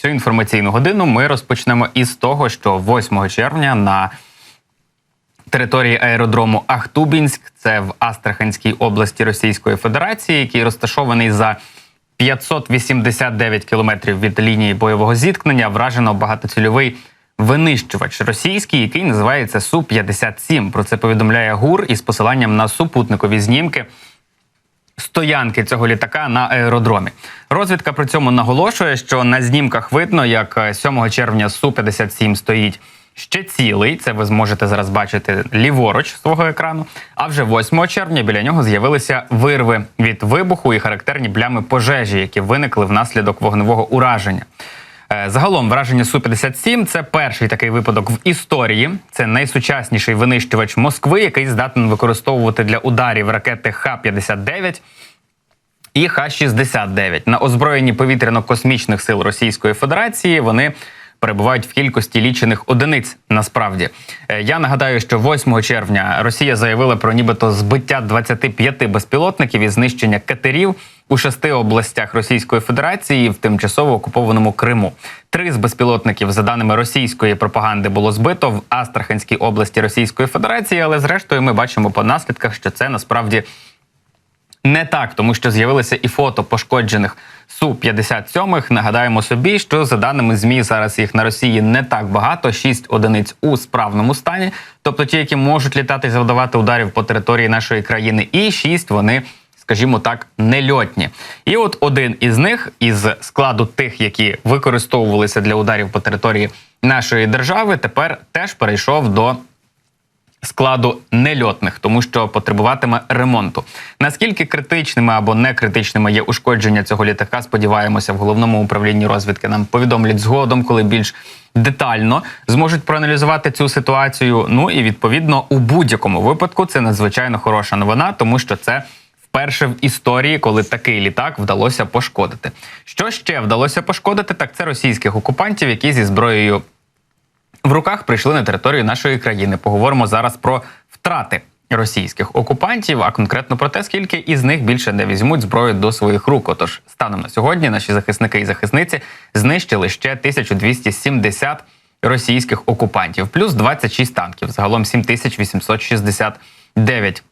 Цю інформаційну годину ми розпочнемо із того, що 8 червня на території аеродрому Ахтубінськ, це в Астраханській області Російської Федерації, який розташований за 589 кілометрів від лінії бойового зіткнення, вражено багатоцільовий винищувач російський, який називається Су-57. Про це повідомляє ГУР із посиланням на супутникові знімки стоянки цього літака на аеродромі. Розвідка при цьому наголошує, що на знімках видно, як е, 7 червня Су-57 стоїть ще цілий. Це ви зможете зараз бачити ліворуч свого екрану. А вже 8 червня біля нього з'явилися вирви від вибуху і характерні плями пожежі, які виникли внаслідок вогневого ураження. Е, Загалом враження Су-57 – це перший такий випадок в історії. Це найсучасніший винищувач Москви, який здатен використовувати для ударів ракети Х-59 і Х-69. На озброєнні повітряно-космічних сил Російської Федерації вони перебувають в кількості лічених одиниць. Насправді Е, я нагадаю, що 8 червня Росія заявила про нібито збиття 25 безпілотників і знищення катерів у шести областях Російської Федерації в тимчасово окупованому Криму. Три з безпілотників, за даними російської пропаганди, було збито в Астраханській області Російської Федерації, але зрештою ми бачимо по наслідках, що це насправді не так, тому що з'явилися і фото пошкоджених Су-57. Нагадаємо собі, що за даними ЗМІ зараз їх на Росії не так багато 6 одиниць у справному стані, тобто ті, які можуть літати і завдавати ударів по території нашої країни, і 6 вони. Скажімо так, нельотні. І от один із них, із складу тих, які використовувалися для ударів по території нашої держави, тепер теж перейшов до складу нельотних, тому що потребуватиме ремонту. Наскільки критичними або не критичними є ушкодження цього літака? Сподіваємося, в головному управлінні розвідки нам повідомлять згодом, коли більш детально зможуть проаналізувати цю ситуацію. Ну і відповідно у будь-якому випадку це надзвичайно хороша новина, тому що це. Вперше в історії, коли такий літак вдалося пошкодити. Що ще вдалося пошкодити, так це російських окупантів, які зі зброєю в руках прийшли на територію нашої країни. Поговоримо зараз про втрати російських окупантів, а конкретно про те, скільки із них більше не візьмуть зброю до своїх рук. Отож, станом на сьогодні наші захисники і захисниці знищили ще 1270 російських окупантів, плюс 26 танків. Загалом 7869 е,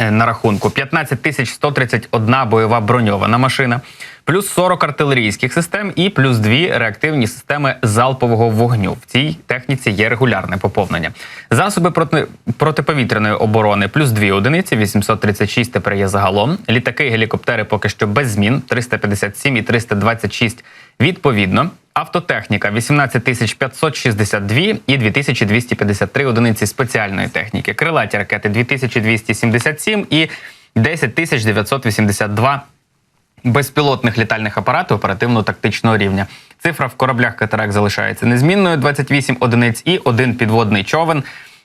на рахунку 15 тисяч 131 бойова броньована машина, плюс 40 артилерійських систем і плюс 2 реактивні системи залпового вогню. В цій техніці є регулярне поповнення. Засоби проти, протиповітряної оборони плюс 2 одиниці, 836 тепер є загалом. Літаки гелікоптери поки що без змін 357 і 326 відповідно. Автотехніка 18 тисяч 562 і 2253 одиниці спеціальної техніки. Крилаті ракети 2277 і 10 тисяч 982 безпілотних літальних апаратів оперативно-тактичного рівня. Цифра в кораблях катерак залишається незмінною 28 одиниць і один підводний човен.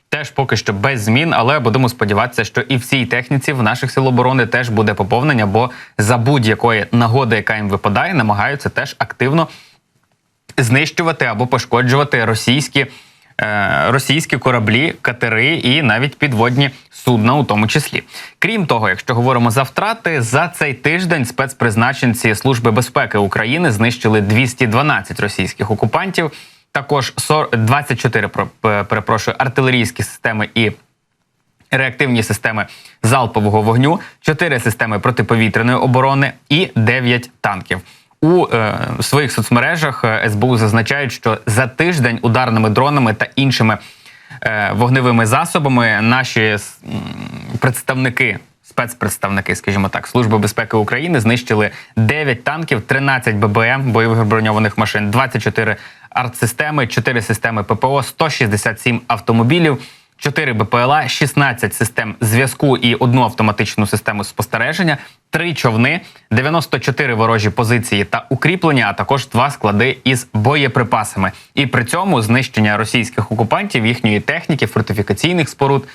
Теж поки що без змін, але будемо сподіватися, що і в цій техніці в наших сил оборони теж буде поповнення, бо за будь-якої нагоди, яка їм випадає, намагаються теж активно знищувати або пошкоджувати російські, е, російські кораблі, катери і навіть підводні судна, у тому числі. Крім того, якщо говоримо за втрати, за цей тиждень спецпризначенці Служби безпеки України знищили 212 російських окупантів. Також 40 24, про- е, перепрошую, артилерійські системи і реактивні системи залпового вогню, 4 системи протиповітряної оборони і 9 танків. У е, своїх соцмережах е, СБУ зазначають, що за тиждень ударними дронами та іншими е, вогневими засобами наші м, представники. Спецпредставники, скажімо так, Служби безпеки України знищили 9 танків, 13 ББМ бойових броньованих машин, 24 артсистеми, 4 системи ППО, 167 автомобілів, 4 БПЛА, 16 систем зв'язку і одну автоматичну систему спостереження, 3 човни, 94 ворожі позиції та укріплення, а також 2 склади із боєприпасами. І при цьому знищення російських окупантів, їхньої техніки, фортифікаційних споруд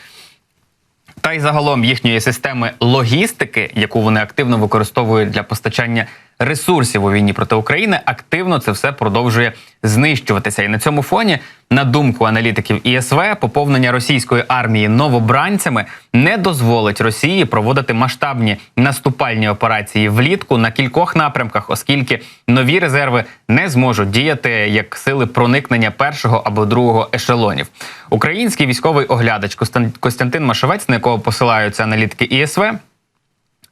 та й загалом їхньої системи логістики, яку вони активно використовують для постачання ресурсів у війні проти України, активно це все продовжує знищуватися. І на цьому фоні, на думку аналітиків ІСВ, поповнення російської армії новобранцями не дозволить Росії проводити масштабні наступальні операції влітку на кількох напрямках, оскільки нові резерви не зможуть діяти як сили проникнення першого або другого ешелонів. Український військовий оглядач Костян- Костянтин Машовець, на якого посилаються аналітики ІСВ,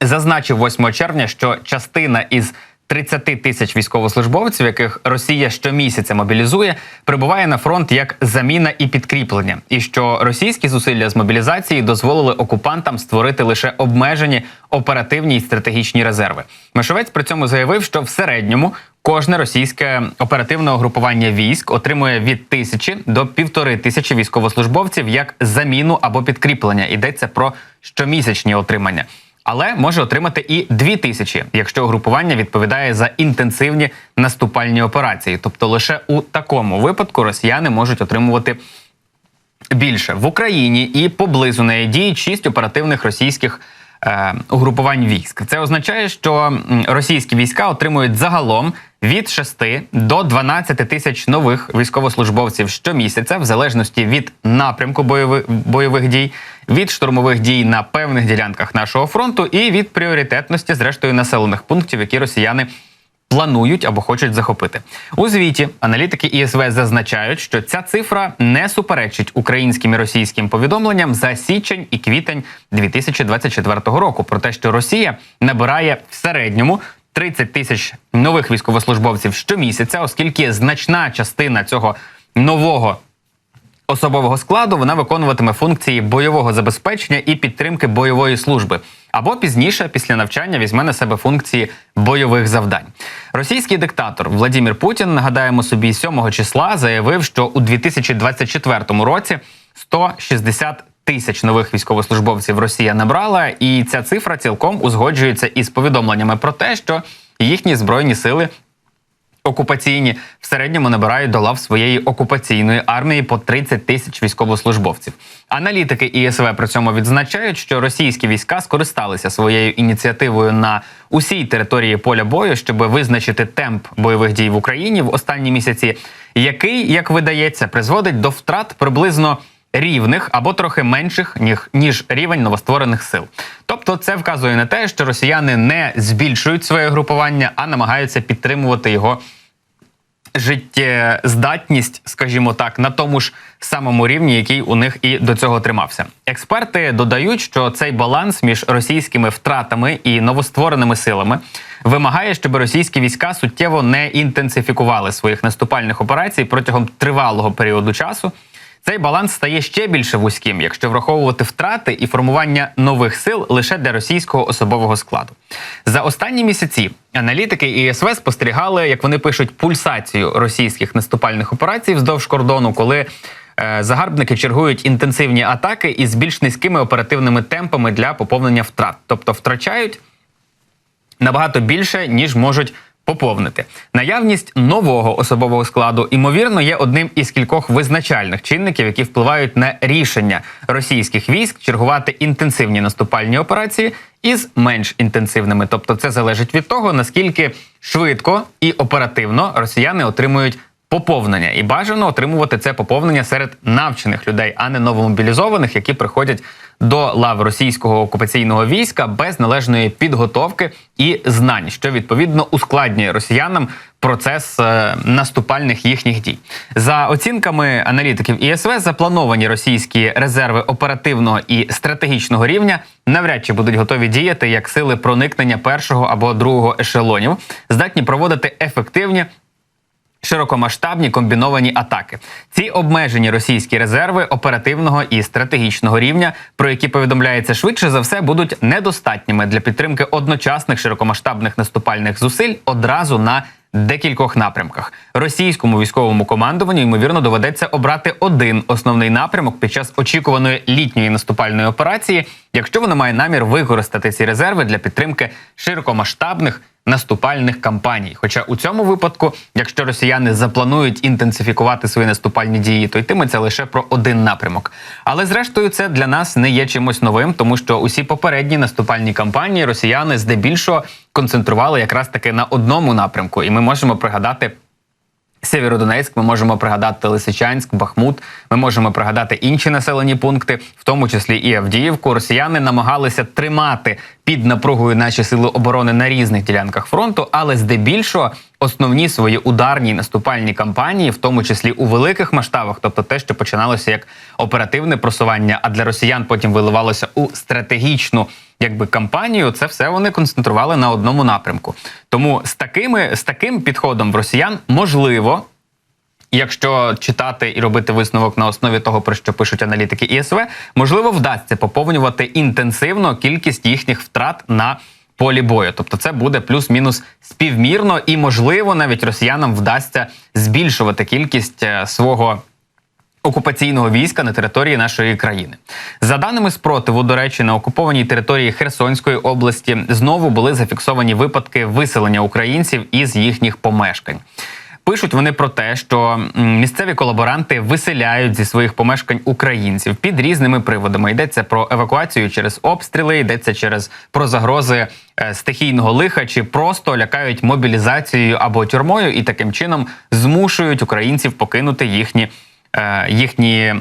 зазначив 8 червня, що частина із 30 тисяч військовослужбовців, яких Росія щомісяця мобілізує, прибуває на фронт як заміна і підкріплення, і що російські зусилля з мобілізації дозволили окупантам створити лише обмежені оперативні і стратегічні резерви. Мишовець при цьому заявив, що в середньому кожне російське оперативне угрупування військ отримує від тисячі до півтори тисячі військовослужбовців як заміну або підкріплення. Йдеться про щомісячні отримання але може отримати і 2 тисячі, якщо угрупування відповідає за інтенсивні наступальні операції. Тобто лише у такому випадку росіяни можуть отримувати більше в Україні і поблизу неї діють шість оперативних російських. е, Угрупувань військ це означає, що російські війська отримують загалом від 6 до 12 тисяч нових військовослужбовців щомісяця, в залежності від напрямку бойових бойових дій, від штурмових дій на певних ділянках нашого фронту і від пріоритетності, зрештою, населених пунктів, які росіяни планують або хочуть захопити. У звіті аналітики ІСВ зазначають, що ця цифра не суперечить українським і російським повідомленням за січень і квітень 2024 року про те, що Росія набирає в середньому 30 тисяч нових військовослужбовців щомісяця, оскільки значна частина цього нового особового складу вона виконуватиме функції бойового забезпечення і підтримки бойової служби. Або пізніше, після навчання, візьме на себе функції бойових завдань. Російський диктатор Владимир Путін, нагадаємо собі, 7 числа заявив, що у 2024 році 160 тисяч нових військовослужбовців Росія набрала, і ця цифра цілком узгоджується із повідомленнями про те, що їхні збройні сили окупаційні в середньому набирають до лав своєї окупаційної армії по 30 тисяч військовослужбовців. Аналітики ІСВ при цьому відзначають, що російські війська скористалися своєю ініціативою на усій території поля бою, щоб визначити темп бойових дій в Україні в останні місяці, який, як видається, призводить до втрат приблизно. Рівних або трохи менших ніж, ніж рівень новостворених сил. Тобто, це вказує на те, що росіяни не збільшують своє групування, а намагаються підтримувати його життєздатність, скажімо так, на тому ж самому рівні, який у них і до цього тримався. Експерти додають, що цей баланс між російськими втратами і новоствореними силами вимагає, щоб російські війська суттєво не інтенсифікували своїх наступальних операцій протягом тривалого періоду часу. Цей баланс стає ще більше вузьким, якщо враховувати втрати і формування нових сил лише для російського особового складу. За останні місяці аналітики ІСВ спостерігали, як вони пишуть, пульсацію російських наступальних операцій вздовж кордону, коли е, загарбники чергують інтенсивні атаки із більш низькими оперативними темпами для поповнення втрат, тобто втрачають набагато більше ніж можуть поповнити. Наявність нового особового складу ймовірно є одним із кількох визначальних чинників, які впливають на рішення російських військ чергувати інтенсивні наступальні операції із менш інтенсивними. Тобто, це залежить від того наскільки швидко і оперативно росіяни отримують. Поповнення і бажано отримувати це поповнення серед навчених людей, а не новомобілізованих, які приходять до лав російського окупаційного війська без належної підготовки і знань, що відповідно ускладнює росіянам процес е, наступальних їхніх дій. За оцінками аналітиків ІСВ, заплановані російські резерви оперативного і стратегічного рівня навряд чи будуть готові діяти як сили проникнення першого або другого ешелонів, здатні проводити ефективні широкомасштабні комбіновані атаки. Ці обмежені російські резерви оперативного і стратегічного рівня, про які повідомляється швидше за все, будуть недостатніми для підтримки одночасних широкомасштабних наступальних зусиль одразу на декількох напрямках. Російському військовому командуванню ймовірно доведеться обрати один основний напрямок під час очікуваної літньої наступальної операції, якщо воно має намір використати ці резерви для підтримки широкомасштабних наступальних кампаній. Хоча у цьому випадку, якщо росіяни запланують інтенсифікувати свої наступальні дії, то йтиметься лише про один напрямок. Але зрештою, це для нас не є чимось новим, тому що усі попередні наступальні кампанії росіяни здебільшого концентрували якраз таки на одному напрямку, і ми можемо пригадати. Сєвєродонецьк, ми можемо пригадати Лисичанськ, Бахмут. Ми можемо пригадати інші населені пункти, в тому числі і Авдіївку. Росіяни намагалися тримати під напругою наші сили оборони на різних ділянках фронту, але здебільшого основні свої ударні наступальні кампанії, в тому числі у великих масштабах, тобто те, що починалося як оперативне просування, а для росіян потім виливалося у стратегічну якби кампанію, це все вони концентрували на одному напрямку. Тому з такими з таким підходом в росіян можливо. Якщо читати і робити висновок на основі того, про що пишуть аналітики ІСВ, можливо, вдасться поповнювати інтенсивно кількість їхніх втрат на полі бою. Тобто, це буде плюс-мінус співмірно, і можливо, навіть росіянам вдасться збільшувати кількість е, свого окупаційного війська на території нашої країни. За даними спротиву, до речі, на окупованій території Херсонської області знову були зафіксовані випадки виселення українців із їхніх помешкань. Пишуть вони про те, що місцеві колаборанти виселяють зі своїх помешкань українців під різними приводами. Йдеться про евакуацію через обстріли, йдеться через про загрози е, стихійного лиха, чи просто лякають мобілізацією або тюрмою, і таким чином змушують українців покинути їхні, е, їхні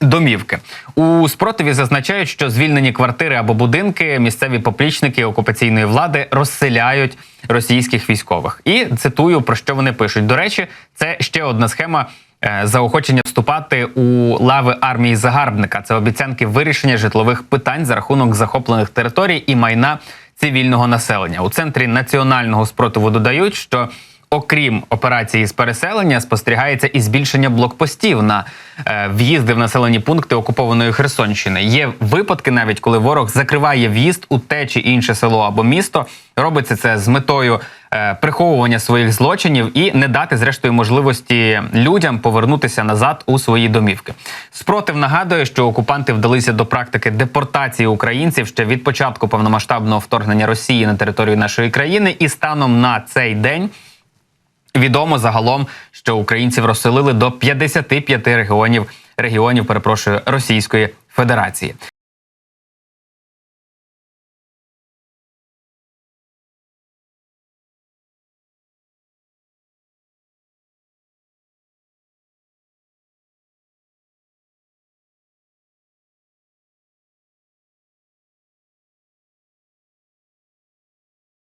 домівки. У спротиві зазначають, що звільнені квартири або будинки місцеві поплічники окупаційної влади розселяють російських військових. І цитую про що вони пишуть. До речі, це ще одна схема. е, Заохочення вступати у лави армії загарбника це обіцянки вирішення житлових питань за рахунок захоплених територій і майна цивільного населення. У центрі національного спротиву додають, що Окрім операції з переселення, спостерігається і збільшення блокпостів на е, в'їзди в населені пункти окупованої Херсонщини. Є випадки, навіть коли ворог закриває в'їзд у те чи інше село або місто. Робиться це з метою е, приховування своїх злочинів і не дати зрештою можливості людям повернутися назад у свої домівки. Спротив нагадує, що окупанти вдалися до практики депортації українців ще від початку повномасштабного вторгнення Росії на територію нашої країни, і станом на цей день. Відомо загалом, що українців розселили до 55 регіонів регіонів, перепрошую, Російської Федерації.